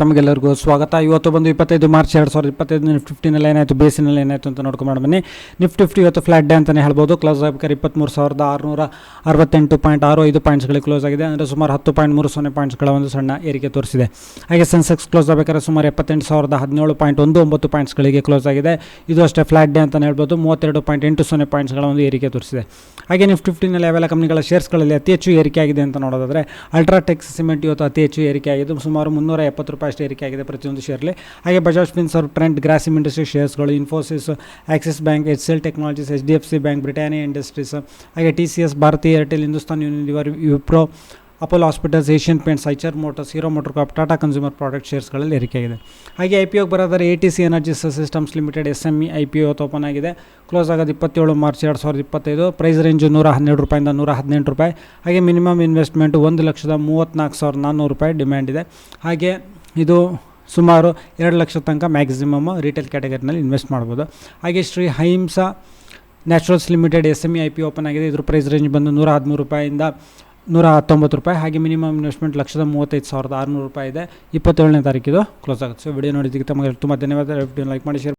ತಮಗೆಲ್ಲರಿಗೂ ಸ್ವಾಗತ. ಇವತ್ತು ಬಂದು ಇಪ್ಪತ್ತೈದು ಮಾರ್ಚ್ ಎರಡು ಸಾವಿರದ ಇಪ್ಪತ್ತೈದು ನಿಫ್ಟಿ ಫಿಫ್ಟಿನಲ್ಲಿ ಏನಾಯಿತು, ಬೇಸಿನಲ್ಲಿ ಏನಾಯಿತು ಅಂತ ನೋಡ್ಕೊಂಡು ಬನ್ನಿ. ನಿಫ್ಟಿ ಫಿಫ್ಟಿ ಇವತ್ತು ಫ್ಲಾಟ್ ಡೇ ಅಂತಲೇ ಹೇಳ್ಬೋದು. ಕ್ಲೋಸ್ ಆಗಬೇಕಾದ್ರೆ ಇಪ್ಪತ್ತ್ಮೂರು ಸಾವಿರದ ಆರುನೂರ ಅರವತ್ತೆಂಟು ಪಾಯಿಂಟ್ ಆರು ಐದು ಪಾಯಿಂಟ್ಸ್ಗಳಿಗೆ ಕ್ಲೋಸ್ ಆಗಿದೆ. ಅಂದರೆ ಸುಮಾರು ಹತ್ತು ಪಾಯಿಂಟ್ ಮೂರು ಸೊನ್ನೆ ಪಾಯಿಂಟ್ಸ್ಗಳ ಒಂದು ಸಣ್ಣ ಏರಿಕೆ ತೋರಿಸಿದೆ. ಹಾಗೆ ಸೆನ್ಸೆಕ್ಸ್ ಕ್ಲೋಸ್ ಆಗಬೇಕಾದ್ರೆ ಸುಮಾರು ಎಪ್ಪತ್ತೆಂಟು ಸಾವಿರದ ಹದಿನೇಳು ಪಾಯಿಂಟ್ ಒಂದು ಒಂಬತ್ತು ಪಾಯಿಂಟ್ಸ್ಗಳಿಗೆ ಕ್ಲೋಸ್ ಆಗಿದೆ. ಇದು ಅಷ್ಟೇ ಫ್ಲಾಟ್ ಡೇ ಅಂತಲೇ ಹೇಳ್ಬೋದು. ಮೂವತ್ತೆರಡು ಪಾಯಿಂಟ್ ಎಂಟು ಸೊನ್ನೆ ಪಾಯಿಂಟ್ಸ್ಗಳ ಒಂದು ಏರಿಕೆ ತೋರಿಸಿದೆ. ಹಾಗೆ ನಿಫ್ಟಿ ಫಿಫ್ಟಿನಲ್ಲಿ ಯಾವೆಲ್ಲ ಕಂಪ್ನಿಗಳ ಶೇರ್ಸ್ಗಳಲ್ಲಿ ಅತಿ ಹೆಚ್ಚು ಏರಿಕೆ ಆಗಿದೆ ಅಂತ ನೋಡೋದಾದರೆ ಅಲ್ಟ್ರಾಟೆಕ್ ಸಿಮೆಂಟ್ ಇವತ್ತು ಅತಿ ಹೆಚ್ಚು ಏರಿಕೆ ಆಗಿದ್ದು ಸುಮಾರು ಮುನ್ನೂರ ಎಪ್ಪತ್ತು ರೂಪಾಯಿ ಅಷ್ಟು ಏರಿಕೆ ಆಗಿದೆ ಪ್ರತಿಯೊಂದು ಶೇರ್ಲಿ ಹಾಗೆ Bajaj Finserv trend, Grasim industry ಶೇರ್ಸ್ಗಳು Infosys, Axis bank H L technologies, H D F C bank, Britannia industries, ಹಾಗೆ T C S Bharti Airtel, Hindustan Unilever, Wipro, Apollo hospitals, Asian paints, Eicher motors, Hero motor corp Tata consumer product ಶೇರ್ಸ್ಗಳಲ್ಲಿ ಏರಿಕೆಯಾಗಿದೆ ಹಾಗೆ I P ಒಗೆ ಬರೋದಾದ್ರೆ A T C energy systems limited S M E I P O open ಆಗಿದೆ. Close ಆಗೋದು ಇಪ್ಪತ್ತೇಳು March ಎರಡು ಸಾವಿರದ ಇಪ್ಪತ್ತೈದು. ಪ್ರೈಸ್ ರೇಂಜು ನೂರ ಹನ್ನೆರಡು ರೂಪಾಯಿಂದ ನೂರ ಹದಿನೆಂಟು ರೂಪಾಯಿ. ಹಾಗೆ ಮಿನಿಮಮ್ ಇನ್ವೆಸ್ಟ್ಮೆಂಟ್ ಒಂದು ಲಕ್ಷದ ಮೂವತ್ತ್ನಾಲ್ಕು ಸಾವಿರದ ನಾನ್ನೂರು ರೂಪಾಯಿ ಡಿಮ್ಯಾಂಡ್ ಇದೆ. ಹಾಗೆ ಇದು ಸುಮಾರು ಎರಡು ಲಕ್ಷ ತನಕ ಮ್ಯಾಕ್ಸಿಮಮ್ ರಿಟೇಲ್ ಕ್ಯಾಟಗರಿನಲ್ಲಿ ಇನ್ವೆಸ್ಟ್ ಮಾಡ್ಬೋದು. ಹಾಗೆ Shri ಹೈಂಸ naturals limited S M E I P open ಆಗಿದೆ. ಇದ್ರ ಪ್ರೈಸ್ ರೇಂಜ್ ಬಂದು ನೂರ ಹದಿಮೂರು ರೂಪಾಯಿಂದ ನೂರ ಹತ್ತೊಂಬತ್ತು ರೂಪಾಯಿ. ಹಾಗೆ ಮಿನಿಮಮ್ ಇನ್ವೆಸ್ಟ್ಮೆಂಟ್ ಲಕ್ಷದ ಮೂವತ್ತೈದು ಸಾವಿರದ ಆರುನೂರು ರೂಪಾಯಿ ಇದೆ. ಇಪ್ಪತ್ತೇಳನೇ ತಾರೀಕಿದು ಕ್ಲೋಸ್ ಆಗುತ್ತೆ. ಸೊ ವಿಡಿಯೋ ನೋಡಿದ್ದಕ್ಕೆ ತಮಗೆ ತುಂಬ ಧನ್ಯವಾದ. ವಿಡಿಯೋ ಲೈಕ್ ಮಾಡಿ ಶೇರ್